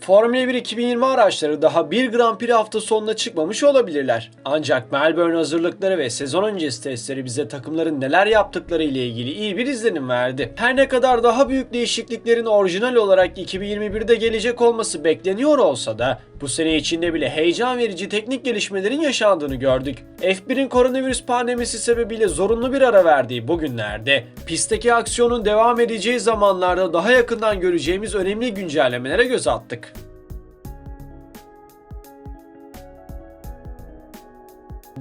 Formula 1 2020 araçları daha bir Grand Prix hafta sonuna çıkmamış olabilirler. Ancak Melbourne hazırlıkları ve sezon öncesi testleri bize takımların neler yaptıkları ile ilgili iyi bir izlenim verdi. Her ne kadar daha büyük değişikliklerin orijinal olarak 2021'de gelecek olması bekleniyor olsa da bu sene içinde bile heyecan verici teknik gelişmelerin yaşandığını gördük. F1'in koronavirüs pandemisi sebebiyle zorunlu bir ara verdiği bu günlerde pistteki aksiyonun devam edeceği zamanlarda daha yakından göreceğimiz önemli güncellemelere göz attık.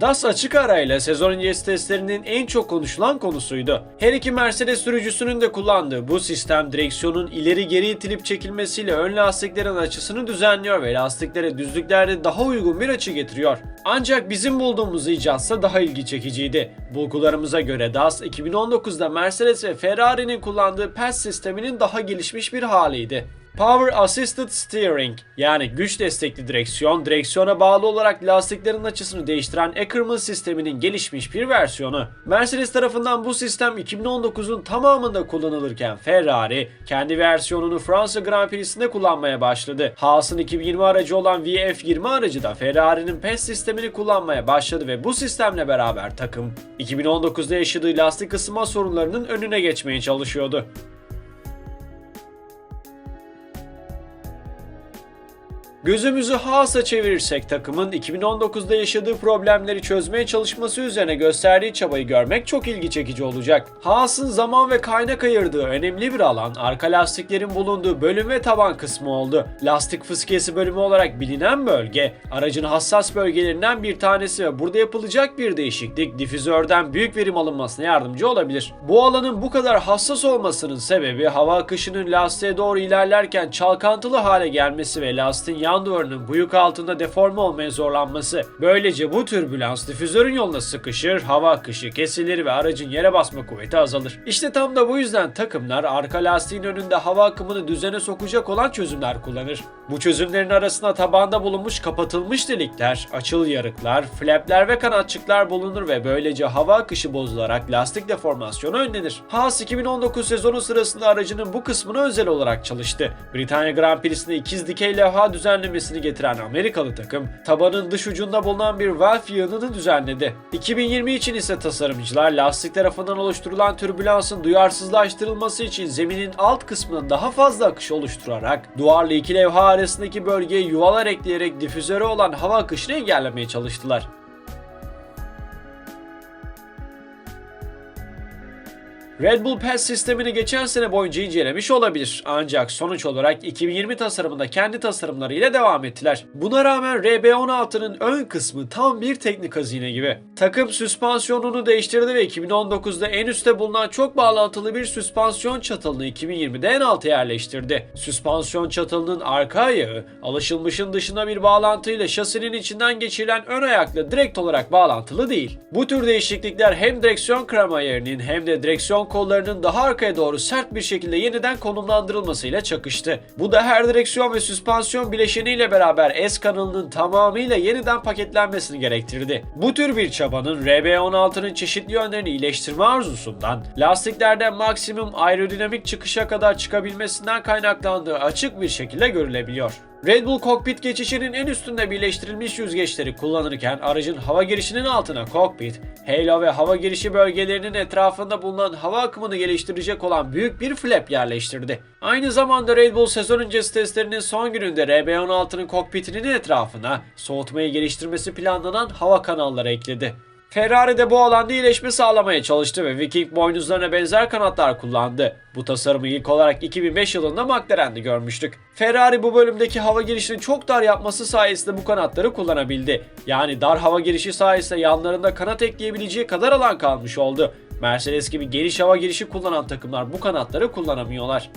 DAS açık arayla sezon öncesi testlerinin en çok konuşulan konusuydu. Her iki Mercedes sürücüsünün de kullandığı bu sistem direksiyonun ileri geri itilip çekilmesiyle ön lastiklerin açısını düzenliyor ve lastiklere düzlüklerde daha uygun bir açı getiriyor. Ancak bizim bulduğumuz icatsa daha ilgi çekiciydi. Bulgularımıza göre DAS 2019'da Mercedes ve Ferrari'nin kullandığı PAS sisteminin daha gelişmiş bir haliydi. Power Assisted Steering yani güç destekli direksiyon, direksiyona bağlı olarak lastiklerin açısını değiştiren Ackerman sisteminin gelişmiş bir versiyonu. Mercedes tarafından bu sistem 2019'un tamamında kullanılırken Ferrari kendi versiyonunu Fransa Grand Prix'sinde kullanmaya başladı. Haas'ın 2020 aracı olan VF20 aracı da Ferrari'nin PES sistemini kullanmaya başladı ve bu sistemle beraber takım 2019'da yaşadığı lastik ısınma sorunlarının önüne geçmeye çalışıyordu. Gözümüzü Haas'a çevirirsek takımın 2019'da yaşadığı problemleri çözmeye çalışması üzerine gösterdiği çabayı görmek çok ilgi çekici olacak. Haas'ın zaman ve kaynak ayırdığı önemli bir alan arka lastiklerin bulunduğu bölüm ve taban kısmı oldu. Lastik fıskiyesi bölümü olarak bilinen bölge aracın hassas bölgelerinden bir tanesi ve burada yapılacak bir değişiklik difüzörden büyük verim alınmasına yardımcı olabilir. Bu alanın bu kadar hassas olmasının sebebi hava akışının lastiğe doğru ilerlerken çalkantılı hale gelmesi ve lastiğin yan duvarının bu yük altında deforme olmaya zorlanması. Böylece bu türbülans difüzörün yoluna sıkışır, hava akışı kesilir ve aracın yere basma kuvveti azalır. İşte tam da bu yüzden takımlar arka lastiğin önünde hava akımını düzene sokacak olan çözümler kullanır. Bu çözümlerin arasında tabanda bulunmuş kapatılmış delikler, açıl yarıklar, flapler ve kanatçıklar bulunur ve böylece hava akışı bozularak lastik deformasyonu önlenir. Haas 2019 sezonu sırasında aracının bu kısmına özel olarak çalıştı. Britanya Grand Prix'sinde ikiz dikey levha düzenlemesini getiren Amerikalı takım, tabanın dış ucunda bulunan bir valve yığınını düzenledi. 2020 için ise tasarımcılar lastik tarafından oluşturulan türbülansın duyarsızlaştırılması için zeminin alt kısmının daha fazla akış oluşturarak duvarlı iki levha arasındaki bölgeye yuvalar ekleyerek difüzöre olan hava akışını engellemeye çalıştılar. Red Bull Pass sistemini geçen sene boyunca incelemiş olabilir. Ancak sonuç olarak 2020 tasarımında kendi tasarımlarıyla devam ettiler. Buna rağmen RB16'nın ön kısmı tam bir teknik hazine gibi. Takım süspansiyonunu değiştirdi ve 2019'da en üstte bulunan çok bağlantılı bir süspansiyon çatalını 2020'de en alta yerleştirdi. Süspansiyon çatalının arka ayağı alışılmışın dışında bir bağlantıyla şasinin içinden geçirilen ön ayakla direkt olarak bağlantılı değil. Bu tür değişiklikler hem direksiyon krema yerinin hem de direksiyon kollarının daha arkaya doğru sert bir şekilde yeniden konumlandırılmasıyla çakıştı. Bu da her direksiyon ve süspansiyon bileşeniyle beraber S kanalının tamamıyla yeniden paketlenmesini gerektirdi. Bu tür bir çabanın RB16'nın çeşitli yönlerini iyileştirme arzusundan, lastiklerden maksimum aerodinamik çıkışa kadar çıkabilmesinden kaynaklandığı açık bir şekilde görülebiliyor. Red Bull kokpit geçişinin en üstünde birleştirilmiş yüzgeçleri kullanırken aracın hava girişinin altına kokpit, halo ve hava girişi bölgelerinin etrafında bulunan hava akımını geliştirecek olan büyük bir flap yerleştirdi. Aynı zamanda Red Bull sezon öncesi testlerinin son gününde RB16'nın kokpitinin etrafına soğutmayı geliştirmesi planlanan hava kanalları ekledi. Ferrari de bu alanda iyileşme sağlamaya çalıştı ve Viking boynuzlarına benzer kanatlar kullandı. Bu tasarımı ilk olarak 2005 yılında McLaren'de görmüştük. Ferrari bu bölümdeki hava girişini çok dar yapması sayesinde bu kanatları kullanabildi. Yani dar hava girişi sayesinde yanlarında kanat ekleyebileceği kadar alan kalmış oldu. Mercedes gibi geniş hava girişi kullanan takımlar bu kanatları kullanamıyorlar.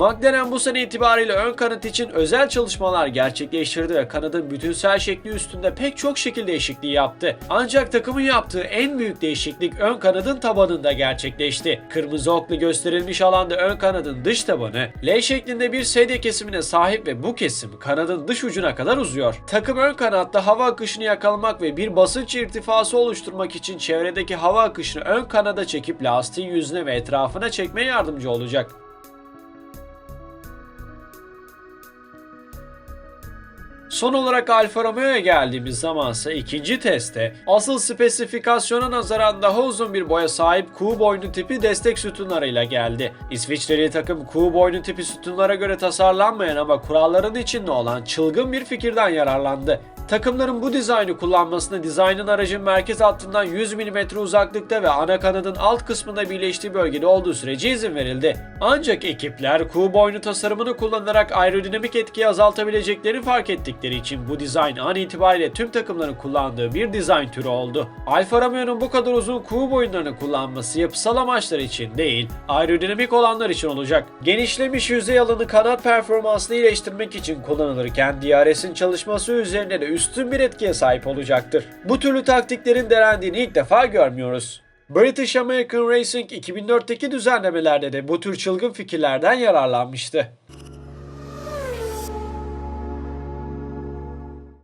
McLaren bu sene itibariyle ön kanat için özel çalışmalar gerçekleştirdi ve kanadın bütünsel şekli üstünde pek çok şekil değişikliği yaptı. Ancak takımın yaptığı en büyük değişiklik ön kanadın tabanında gerçekleşti. Kırmızı oklu gösterilmiş alanda ön kanadın dış tabanı L şeklinde bir sedye kesimine sahip ve bu kesim kanadın dış ucuna kadar uzuyor. Takım ön kanatta hava akışını yakalamak ve bir basınç irtifası oluşturmak için çevredeki hava akışını ön kanada çekip lastiğin yüzüne ve etrafına çekmeye yardımcı olacak. Son olarak Alfa Romeo'ya geldiğimiz zamansa ikinci testte asıl spesifikasyona nazaran daha uzun bir boya sahip Q boynu tipi destek sütunlarıyla geldi. İsviçreli takım Q boynu tipi sütunlara göre tasarlanmayan ama kuralların içinde olan çılgın bir fikirden yararlandı. Takımların bu dizaynı kullanmasına dizaynın aracın merkez hattından 100 mm uzaklıkta ve ana kanadın alt kısmında birleştiği bölgede olduğu sürece izin verildi. Ancak ekipler Q boynu tasarımını kullanarak aerodinamik etkiyi azaltabileceklerini fark ettikleri için bu dizayn an itibariyle tüm takımların kullandığı bir dizayn türü oldu. Alfa Romeo'nun bu kadar uzun Q boyunlarını kullanması yapısal amaçlar için değil, aerodinamik olanlar için olacak. Genişlemiş yüzey alanı kanat performansını iyileştirmek için kullanılırken DRS'in çalışması üzerinde de üstün bir etkiye sahip olacaktır. Bu türlü taktiklerin denendiğini ilk defa görmüyoruz. British American Racing 2004'teki düzenlemelerde de bu tür çılgın fikirlerden yararlanmıştı.